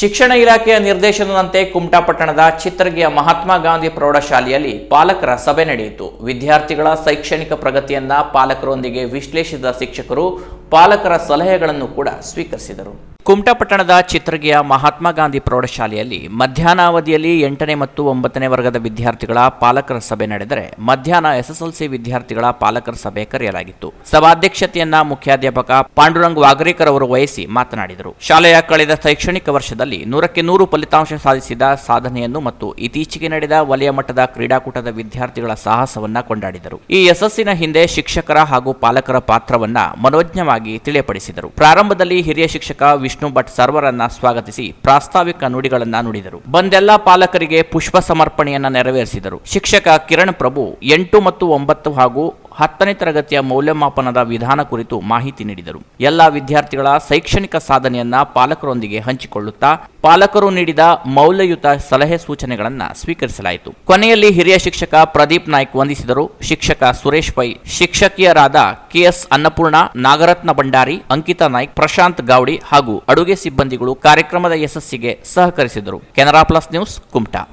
ಶಿಕ್ಷಣ ಇಲಾಖೆಯ ನಿರ್ದೇಶನದಂತೆ ಕುಮಟಾ ಪಟ್ಟಣದ ಚಿತ್ರಗಿಯ ಮಹಾತ್ಮ ಗಾಂಧಿ ಪ್ರೌಢಶಾಲೆಯಲ್ಲಿ ಪಾಲಕರ ಸಭೆ ನಡೆಯಿತು. ವಿದ್ಯಾರ್ಥಿಗಳ ಶೈಕ್ಷಣಿಕ ಪ್ರಗತಿಯನ್ನು ಪಾಲಕರೊಂದಿಗೆ ವಿಶ್ಲೇಷಿಸಿದ ಶಿಕ್ಷಕರು ಪಾಲಕರ ಸಲಹೆಗಳನ್ನು ಕೂಡ ಸ್ವೀಕರಿಸಿದರು. ಕುಮಟಾ ಚಿತ್ರಗೆಯ ಚಿತ್ರಗಿಯ ಮಹಾತ್ಮ ಗಾಂಧಿ ಪ್ರೌಢಶಾಲೆಯಲ್ಲಿ ಮಧ್ಯಾಹ್ನ ಅವಧಿಯಲ್ಲಿ ಎಂಟನೇ ಮತ್ತು ಒಂಬತ್ತನೇ ವರ್ಗದ ವಿದ್ಯಾರ್ಥಿಗಳ ಪಾಲಕರ ಸಭೆ ನಡೆದರೆ ಮಧ್ಯಾಹ್ನ ಎಸ್ಎಸ್ಎಲ್ಸಿ ವಿದ್ಯಾರ್ಥಿಗಳ ಪಾಲಕರ ಸಭೆ ಕರೆಯಲಾಗಿತ್ತು. ಸಭಾಧ್ಯಕ್ಷತೆಯನ್ನ ಮುಖ್ಯಾಧ್ಯಾಪಕ ಪಾಂಡುರಂಗ್ ವಾಗರೇಕರ್ ಅವರು ವಹಿಸಿ ಮಾತನಾಡಿದರು. ಶಾಲೆಯ ಕಳೆದ ಶೈಕ್ಷಣಿಕ ವರ್ಷದಲ್ಲಿ ನೂರಕ್ಕೆ ನೂರು ಫಲಿತಾಂಶ ಸಾಧಿಸಿದ ಸಾಧನೆಯನ್ನು ಮತ್ತು ಇತ್ತೀಚೆಗೆ ನಡೆದ ವಲಯ ಮಟ್ಟದ ಕ್ರೀಡಾಕೂಟದ ವಿದ್ಯಾರ್ಥಿಗಳ ಸಾಹಸವನ್ನ ಕೊಂಡಾಡಿದರು. ಈ ಯಶಸ್ಸಿನ ಹಿಂದೆ ಶಿಕ್ಷಕರ ಹಾಗೂ ಪಾಲಕರ ಪಾತ್ರವನ್ನ ಮನೋಜ್ಞವಾಗಿ ತಿಳಿಯಪಡಿಸಿದರು. ಪ್ರಾರಂಭದಲ್ಲಿ ಹಿರಿಯ ಶಿಕ್ಷಕ ವಿಷ್ಣು ಭಟ್ ಸರ್ವರನ್ನ ಸ್ವಾಗತಿಸಿ ಪ್ರಾಸ್ತಾವಿಕ ನುಡಿಗಳನ್ನ ನುಡಿದರು. ಬಂದೆಲ್ಲ ಪಾಲಕರಿಗೆ ಪುಷ್ಪ ಸಮರ್ಪಣೆಯನ್ನ ನೆರವೇರಿಸಿದರು. ಶಿಕ್ಷಕ ಕಿರಣ್ ಪ್ರಭು ಎಂಟು ಮತ್ತು ಒಂಬತ್ತು ಹಾಗೂ ಹತ್ತನೇ ತರಗತಿಯ ಮೌಲ್ಯಮಾಪನದ ವಿಧಾನ ಕುರಿತು ಮಾಹಿತಿ ನೀಡಿದರು. ಎಲ್ಲ ವಿದ್ಯಾರ್ಥಿಗಳ ಶೈಕ್ಷಣಿಕ ಸಾಧನೆಯನ್ನ ಪಾಲಕರೊಂದಿಗೆ ಹಂಚಿಕೊಳ್ಳುತ್ತಾ ಪಾಲಕರು ನೀಡಿದ ಮೌಲ್ಯಯುತ ಸಲಹೆ ಸೂಚನೆಗಳನ್ನು ಸ್ವೀಕರಿಸಲಾಯಿತು. ಕೊನೆಯಲ್ಲಿ ಹಿರಿಯ ಶಿಕ್ಷಕ ಪ್ರದೀಪ್ ನಾಯ್ಕ್ ವಂದಿಸಿದರು. ಶಿಕ್ಷಕ ಸುರೇಶ್ ಪೈ, ಶಿಕ್ಷಕಿಯರಾದ ಕೆಎಸ್ ಅನ್ನಪೂರ್ಣ, ನಾಗರತ್ನ ಭಂಡಾರಿ, ಅಂಕಿತಾ ನಾಯ್ಕ್, ಪ್ರಶಾಂತ್ ಗೌಡಿ ಹಾಗೂ ಅಡುಗೆ ಸಿಬ್ಬಂದಿಗಳು ಕಾರ್ಯಕ್ರಮದ ಯಶಸ್ಸಿಗೆ ಸಹಕರಿಸಿದರು. Canara plus news, Kumta.